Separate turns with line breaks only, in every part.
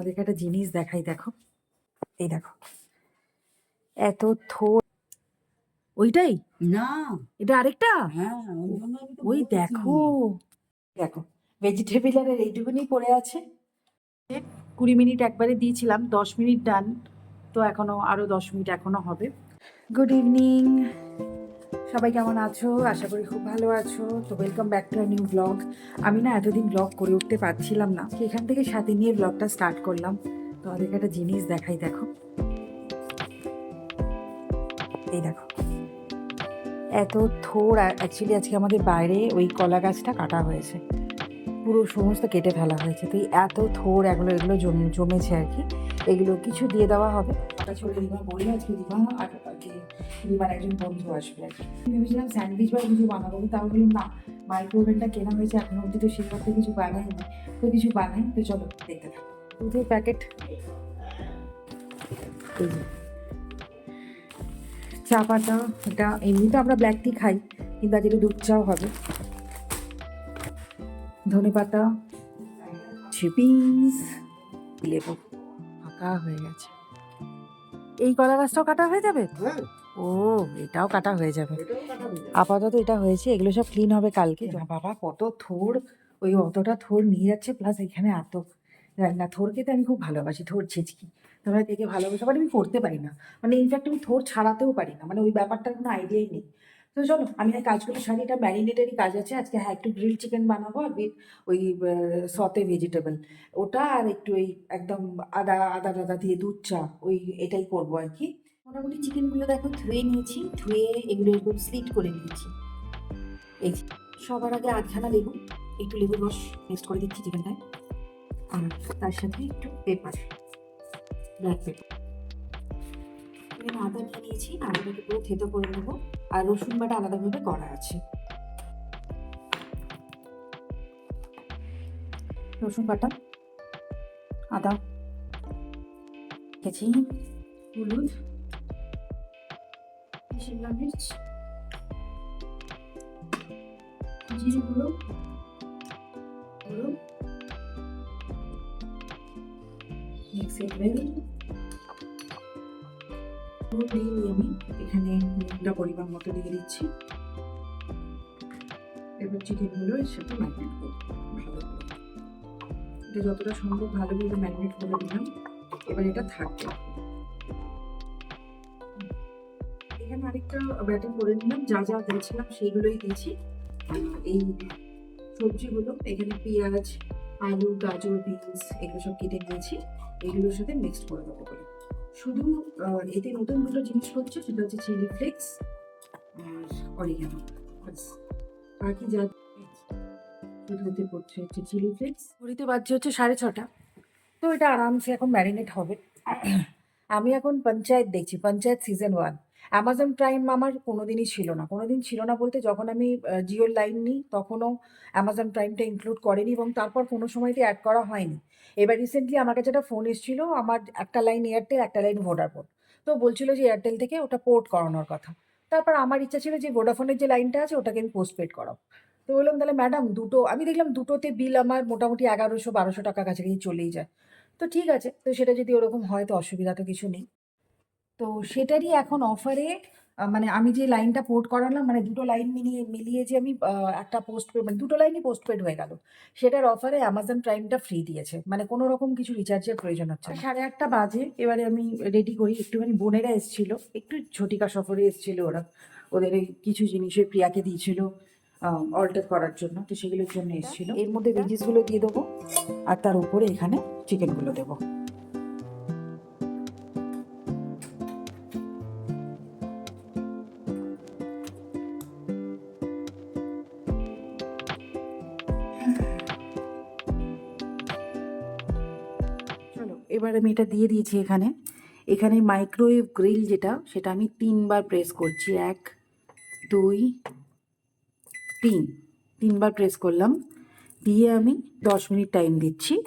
তোমাদেরকে একটা জিনিস দেখাই দেখো। এই দেখো। এত থোর ওইটাই?
না।
এটা আরেকটা?
হ্যাঁ ওই বলছি।
দেখো। ভেজিটেবিল আর এইটুকুনি পড়ে আছে। কুড়ি মিনিট একবারে দিয়েছিলাম দশ মিনিট ডান তো এখনও আরও দশ মিনিট এখনও হবে। গুড ইভিনিং সবাই কেমন আছো? আশা করি খুব ভালো আছো। তো welcome back to new blog আমি না এতদিন ব্লগ করে উঠতে পারছিলাম না। এখান থেকে সাথে নিয়ে ব্লগটা স্টার্ট করলাম। তো ওদেরকে একটা জিনিস দেখাই, দেখো। এই দেখো। এত থোর অ্যাকচুয়ালি আজকে আমাদের বাইরে ওই কলা গাছটা কাটা হয়েছে। পুরো সমস্ত কেটে ফেলা হয়েছে। তো এত থোর এগুলো এগুলো জম- জমেছে আর কি। এগুলো কিছু দিয়ে দেওয়া হবে। রিমা আজকে আর আজকে রিমার একজন বন্ধু আসবে। ভেবেছিলাম স্যান্ডউইচ বা কিছু বানাবো তাও বললাম না মাইক্রোওভেনটা কেনা হয়েছে এখনও অবধি তো মধ্যে কিছু বানাইনি তো কিছু বানাই তো চলো দেখতে থাকো। দুধের প্যাকেট চা পাতা এটা এমনি তো আমরা ব্ল্যাক টি খাই কিন্তু আজ একটু দুধ চাও হবে। ধনে পাতা চিপিংস লেবু ফাঁকা হয়ে গেছে। এই কলা গাছটাও কাটা হয়ে যাবে?
হ্যাঁ,
ও, এটাও কাটা হয়ে যাবে। আপাতত এটা হয়েছে, এগুলো সব ক্লিন হবে কালকে। বাবা, কত থোর। ওই অতটা থোর নিয়ে যাচ্ছে প্লাস এখানে এত রান্না। থোর খেতে আমি খুব ভালোবাসি, থোর ছেচকি। তোমরা দেখে ভালোবাসা বাট আমি করতে পারি না। মানে ইনফ্যাক্ট আমি থোর ছাড়াতেও পারি না। মানে ওই ব্যাপারটার কোনো আইডিয়াই নেই। তো চলো, আমি আর কাজগুলো সারি। এটা ম্যারিনেটেরই কাজ আছে। আজকে হ্যাঁ একটু গ্রিল চিকেন বানাবো আর with ওই সতে ভেজিটেবল ওটা আর একটু ওই একদম আদা আদা টাদা দিয়ে দুধ চা, ওই এটাই করব আর কি। মোটামুটি চিকেনগুলো দেখো ধুয়ে নিয়েছি, ধুয়ে এগুলো এরকম স্লিট করে নিয়েছি। এই সবার আগে আধখানা লেবু, একটু লেবুর রস মিক্সড করে দিচ্ছি চিকেনটায়। আর তার সাথে একটু পেপার ব্ল্যাক পেপার এখানে আদা নিয়ে নিয়েছি, আদাটাকে পুরো থেতো করে নেব। আর রসুন বাটা আলাদাভাবে করা আছে। রসুন বাটা, আদা রেখেছি হলুদ শিমলা মির্চ জিরে গুঁড়ো হলুদ মিক্স দিয়ে আমি এখানে নুনটা পরিমাণ মতো দিয়ে দিচ্ছি এবার চিকেনগুলো এর সাথে ম্যারিনেট করব ভালো করে এটা যতটা সম্ভব ভালোভাবে ম্যারিনেট করে দিলাম এবার এটা থাকবে এখানে আরেকটা ব্যাটার করে নিলাম, যা যা দিয়েছিলাম সেইগুলোই দিয়েছি। এই সবজিগুলো, এখানে পেঁয়াজ, আলু, গাজর, বিনস, এগুলো সব কেটে নিয়েছি এগুলোর সাথে মিক্সড করে দেবো বলে শুধু এতে নতুন দুটো জিনিস হচ্ছে, সেটা হচ্ছে চিলি ফ্লেক্স আর অরিগানো বাকি যা শুধু এতে পড়ছে, হচ্ছে চিলি ফ্লেক্স ঘড়িতে বাজছে হচ্ছে সাড়ে ছটা। তো এটা আরামসে এখন ম্যারিনেট হবে। আমি এখন পঞ্চায়েত দেখছি, Panchayat season one Amazon Prime আমার কোনোদিনই ছিল না। কোনোদিন ছিল না বলতে যখন আমি জিওর লাইন নিই তখনও অ্যামাজন প্রাইমটা ইনক্লুড করেনি এবং তারপর কোনো সময়তে অ্যাড করা হয়নি। এবার রিসেন্টলি আমার কাছে একটা ফোন এসেছিল, আমার একটা লাইন এয়ারটেল একটা লাইন ভোডাফোন তো বলছিল যে এয়ারটেল থেকে ওটা পোর্ট করানোর কথা। তারপর আমার ইচ্ছা ছিল যে ভোডাফোনের যে লাইনটা আছে ওটাকে আমি পোস্টপেড করাবো। তো বললাম, তাহলে ম্যাডাম দুটো, আমি দেখলাম দুটোতে বিল আমার মোটামুটি এগারোশো, বারোশো টাকা কাছাকাছি চলেই যায়। তো ঠিক আছে, তো সেটা যদি ওরকম হয় তো অসুবিধা তো কিছু নেই। তো সেটারই এখন অফারে মানে আমি যে লাইনটা পোর্ট করালাম মানে দুটো লাইন মিলিয়ে মিলিয়ে যে আমি একটা পোস্ট পেড মানে দুটো লাইনই পোস্ট পেড হয়ে গেল। সেটার অফারে অ্যামাজন প্রাইমটা ফ্রি দিয়েছে। মানে কোনো রকম কিছু রিচার্জের প্রয়োজন হচ্ছে না। সাড়ে আটটা বাজে এবারে আমি রেডি করি। একটুখানি বোনেরা এসেছিল একটু ঝটিকা সফরে এসেছিল ওরা। ওদের কিছু জিনিসের প্রিয়াকে দিয়েছিল অল্টার করার জন্য। তো সেগুলোর জন্য এসেছিল। এর মধ্যে ভেজিসগুলো দিয়ে দেবো আর তার উপরে এখানে চিকেনগুলো দেবো। এবার আমি এটা দিয়ে দিয়েছি এখানে। এখানে মাইক্রোওয়েভ গ্রিল যেটা, সেটা আমি তিনবার প্রেস করছি। এক, দুই, তিন। তিনবার প্রেস করলাম। দিয়ে আমি দশ মিনিট টাইম দিচ্ছি।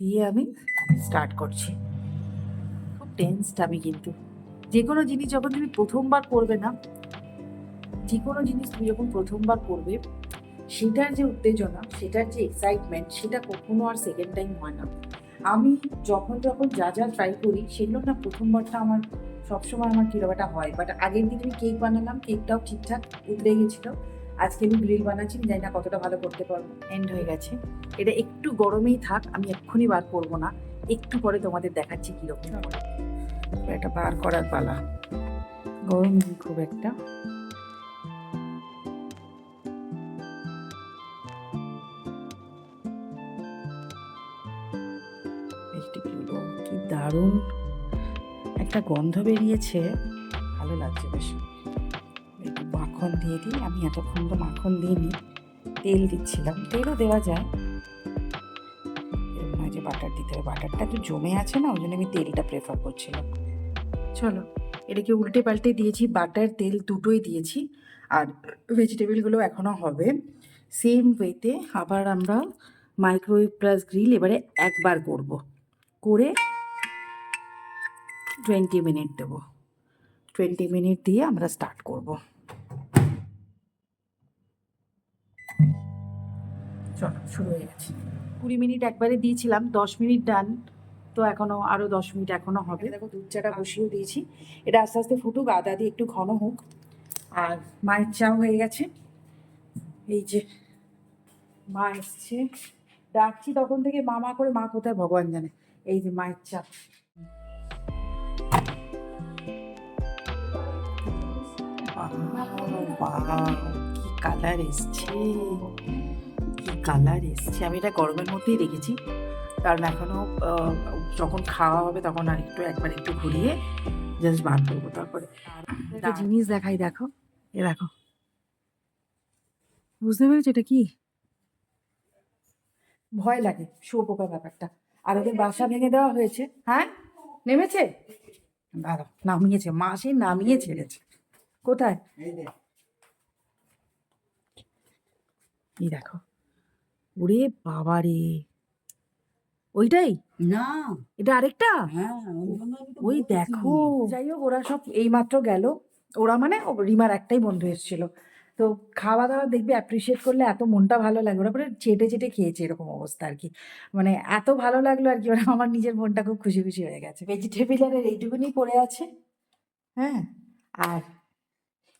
দিয়ে আমি স্টার্ট করছি। খুব টেন্সড আমি কিন্তু। যে কোনো জিনিস যখন তুমি প্রথমবার করবে না যে কোনো জিনিস তুমি যখন প্রথমবার করবে সেটার যে উত্তেজনা, সেটার যে এক্সাইটমেন্ট সেটা কখনো আর সেকেন্ড টাইম হয় না। আমি যখন যখন যা যা ট্রাই করি, সেগুলো না প্রথমবারটা আমার সবসময় আমার কিরকমটা হয়। বাট আগের দিন আমি কেক বানালাম কেকটাও ঠিকঠাক উতরে গেছিল। আজকে আমি গ্রিল বানাচ্ছি জানি না কতটা ভালো করতে পারব। এন্ড হয়ে গেছে। এটা একটু গরমেই থাক, আমি এক্ষুনি বার করব না। একটু পরে তোমাদের দেখাচ্ছি কীরকম করে এটা বার করার পালা। গরম খুব একটা। দারুণ একটা গন্ধ বেরিয়েছে, ভালো লাগছে বেশ। একটু মাখন দিয়ে দিই, আমি এতক্ষণ তো মাখন দিইনি, তেল দিচ্ছিলাম, তেলও দেওয়া যায়। এরকম যে বাটার দিতে হবে বাটারটা তো জমে আছে না, ওই জন্য আমি তেলটা প্রেফার করছিলাম। চলো, এটাকে উল্টে পাল্টে দিয়েছি বাটার তেল দুটোই দিয়েছি, আর ভেজিটেবলগুলো এখনও হবে। সেম ওয়েতে আবার আমরা মাইক্রোওয়েভ প্লাস গ্রিল এবারে একবার করব। করে টোয়েন্টি মিনিট দেবো। টোয়েন্টি মিনিট দিয়ে আমরা স্টার্ট করব। চলো, শুরু হয়ে গেছে। কুড়ি মিনিট একবারে দিয়েছিলাম, দশ মিনিট ডান তো এখনও আরও দশ মিনিট এখনও হবে। দেখো দুধ চাটা বসিয়েও দিয়েছি। এটা আস্তে আস্তে ফুটুক, আদা দিয়ে একটু ঘন হোক। আর মায়ের চাও হয়ে গেছে। এই যে মা এসছে। ডাকছি তখন থেকে মা মা করে, মা কোথায়? ভগবান জানে। এই যে মায়ের চা। কি কালার এসছে? কি কালার এসছে? আমি এটা গরমের মধ্যেই রেখেছি কারণ এখনও যখন খাওয়া হবে তখন আর একটু একবার একটু ঘুরিয়ে জাস্ট বার করব তারপরে। একটা জিনিস দেখাই দেখো। এ দেখো। বুঝতে পেরেছ এটা কি? ভয় লাগে শুয়োপোকা ব্যাপারটা। আর ওদের বাসা ভেঙে দেওয়া হয়েছে। হ্যাঁ? নেমেছে? দাঁড়াও নামিয়েছে। মাসে নামিয়ে ছেড়েছে। কোথায়? এই দেখো। ওরে বাবা রে ওইটাই?
না।
এটা আরেকটা?
হ্যাঁ ওই।
দেখো। যাই হোক ওরা সব এইমাত্র গেল। ওরা মানে রিমার একটাই বন্ধু এসেছিল। তো খাওয়া দাওয়া দেখবে অ্যাপ্রিসিয়েট করলে এত মনটা ভালো লাগে ওরা পুরো চেটে চেটে খেয়েছে এরকম অবস্থা আর কি। মানে এত ভালো লাগল আর কি ওরা আমার নিজের মনটা খুব খুশি খুশি হয়ে গেছে। ভেজিটেবিল আর এইটুকুনি পড়ে আছে। হ্যাঁ। আর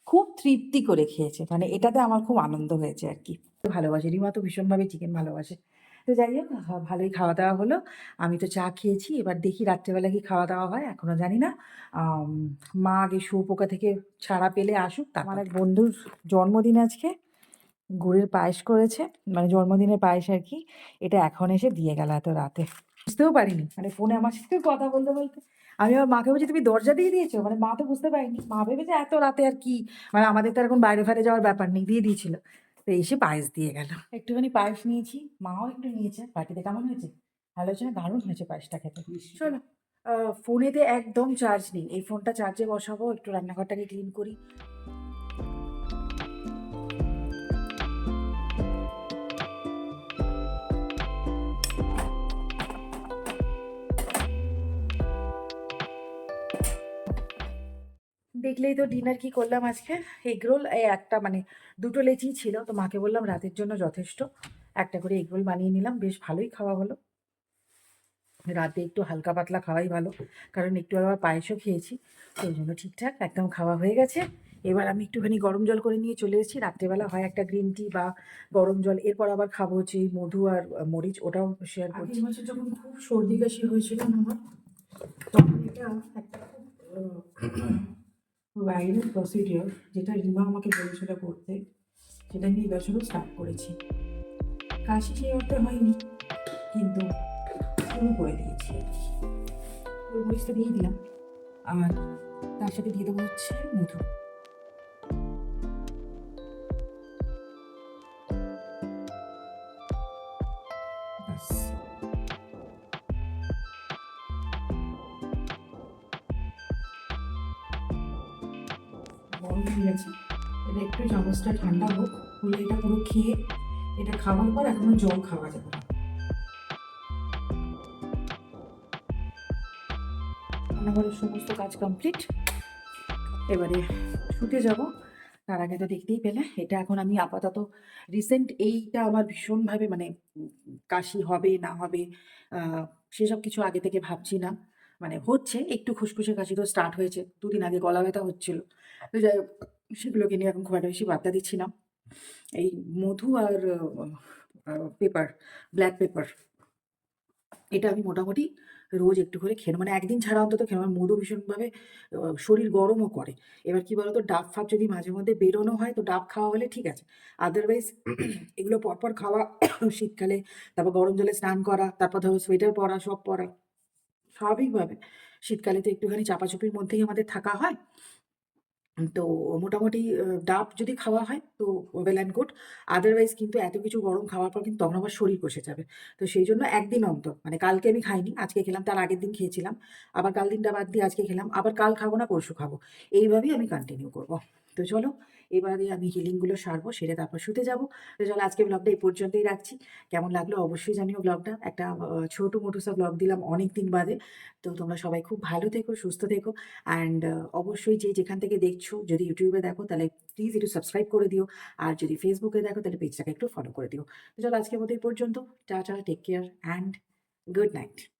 খুব তৃপ্তি করে খেয়েছে। মানে এটাতে আমার খুব আনন্দ হয়েছে আর কি। ভালোবাসে রিমা তো ভীষণভাবে চিকেন ভালোবাসে। তো যাই হোক ভালোই খাওয়া দাওয়া হলো। আমি তো চা খেয়েছি এবার দেখি রাত্রেবেলা কি খাওয়া দাওয়া হয় এখনও জানি না। মা আগে শুয়োপোকা থেকে ছাড়া পেলে আসুক তার আমার এক বন্ধুর জন্মদিন আজকে গুড়ের পায়েস করেছে মানে জন্মদিনের পায়েস আর কি এটা এখন এসে দিয়ে গেল এত রাতে। বুঝতেও পারিনি। মানে ফোনে আমার সাথে কথা বলতে বলতে আমি আমার মাকে বলছি, তুমি দরজা দিয়ে দিয়েছ? মানে মা তো বুঝতে পারিনি। মা ভেবেছে এত রাতে আর কি? মানে আমাদের তো এখন বাইরে ফাইরে যাওয়ার ব্যাপার নেই, দিয়ে দিয়েছিল। তো এসে পায়েস দিয়ে গেল। একটুখানি পায়েস নিয়েছি, মাও একটু নিয়েছে পার্টিতে কেমন হয়েছে? ভালো হয়েছে না? দারুণ হয়েছে পায়েসটা খেতে। চলো ফোনেতে একদম চার্জ নেই। এই ফোনটা চার্জে বসাবো, একটু রান্নাঘরটাকে ক্লিন করি। দেখলেই তো ডিনার কি করলাম আজকে? এগরোল এই একটা মানে দুটো লেচি ছিল তো মাকে বললাম রাতের জন্য যথেষ্ট। একটা করে এগরোল বানিয়ে নিলাম বেশ ভালোই খাওয়া হলো। রাতে একটু হালকা পাতলা খাওয়াই ভালো কারণ একটু আবার পায়েসও খেয়েছি তো ওই জন্য ঠিকঠাক একদম খাওয়া হয়ে গেছে। এবার আমি একটুখানি গরম জল করে নিয়ে চলে এসেছি। রাত্রেবেলা হয় একটা গ্রিন টি বা গরম জল এরপর আবার খাব হচ্ছে এই মধু আর মরিচ ওটাও শেয়ার করছি। বছর যখন খুব সর্দি কাশি হয়েছিল আমার তখন এটা একটা ভাইরাল প্রসিডিওর যেটা রিমা আমাকে বলেছিল করতে, সেটা আমি এই বছরও স্টার্ট করেছি। কাশি সেই অর্থে হয়নি, কিন্তু শুরু করে দিয়েছি। গোলমরিচটা দিয়ে দিলাম। আর তার সাথে দিয়ে দেবো হচ্ছে মধু। গরম হয়ে গেছে। এটা একটু চামচটা ঠান্ডা হোক, হলে এটা পুরো খেয়ে এটা খাওয়ার পর এখনও জল খাওয়া যাবে না। রান্নাঘরের সমস্ত কাজ কমপ্লিট এবারে শুতে যাব। তার আগে তো দেখতেই পেলে, এটা এখন আমি আপাতত রিসেন্ট এইটা আমার ভীষণভাবে মানে কাশি হবে, না হবে সেসব কিছু আগে থেকে ভাবছি না। মানে হচ্ছে, একটু খুসখুসে কাশি তো স্টার্ট হয়েছে। দুদিন আগে গলা ব্যথা হচ্ছিল। তো যাই সেগুলোকে নিয়ে এখন খুব একটা বেশি পাত্তা দিচ্ছি না। এই মধু আর পেপার ব্ল্যাক পেপার এটা আমি মোটামুটি রোজ একটু করে খেয়ে মানে একদিন ছাড়া অন্তত খেয়ে। আমার মধু ভীষণভাবে শরীর গরমও করে। এবার কি বলতো, ডাব ফাব যদি মাঝে মধ্যে বেরোনো হয়, তো ডাব খাওয়া হলে ঠিক আছে। আদারওয়াইজ এগুলো পরপর খাওয়া, শীতকালে, তারপর গরম জলে স্নান করা, তারপর ধরো সোয়েটার পরা, সব পরা। স্বাভাবিকভাবে। শীতকালে তো একটুখানি চাপাচুপির মধ্যেই আমাদের থাকা হয়। তো মোটামুটি ডাব যদি খাওয়া হয় তো ওয়েল অ্যান্ড গুড আদারওয়াইজ কিন্তু এত কিছু গরম খাওয়ার পর কিন্তু তখন আমার শরীর বসে যাবে। তো সেই জন্য একদিন অন্তর মানে কালকে আমি খাইনি, আজকে খেলাম, তার আগের দিন খেয়েছিলাম। আবার কাল দিনটা বাদ দিয়ে আজকে খেলাম, আবার কাল খাব না, পরশু খাব। এইভাবেই আমি কন্টিনিউ করব। তো চলো এবারে আমি হিলিংগুলো সারবো, সেরে তারপর শুতে যাব। তো চলো আজকে ব্লগটা এই পর্যন্তই রাখছি। কেমন লাগল অবশ্যই জানিও ব্লগটা একটা ছোটো মোটো সব ব্লগ দিলাম অনেক দিন বাদে। তো তোমরা সবাই খুব ভালো থেকো, সুস্থ থেকো। অ্যান্ড অবশ্যই যে যেখান থেকে দেখছ, যদি ইউটিউবে দেখো, তাহলে প্লিজ একটু সাবস্ক্রাইব করে দিও। আর যদি ফেসবুকে দেখো, তাহলে পেজটাকে একটু ফলো করে দিও। তো চলো আজকের মতো এই পর্যন্ত। Tata take care and good night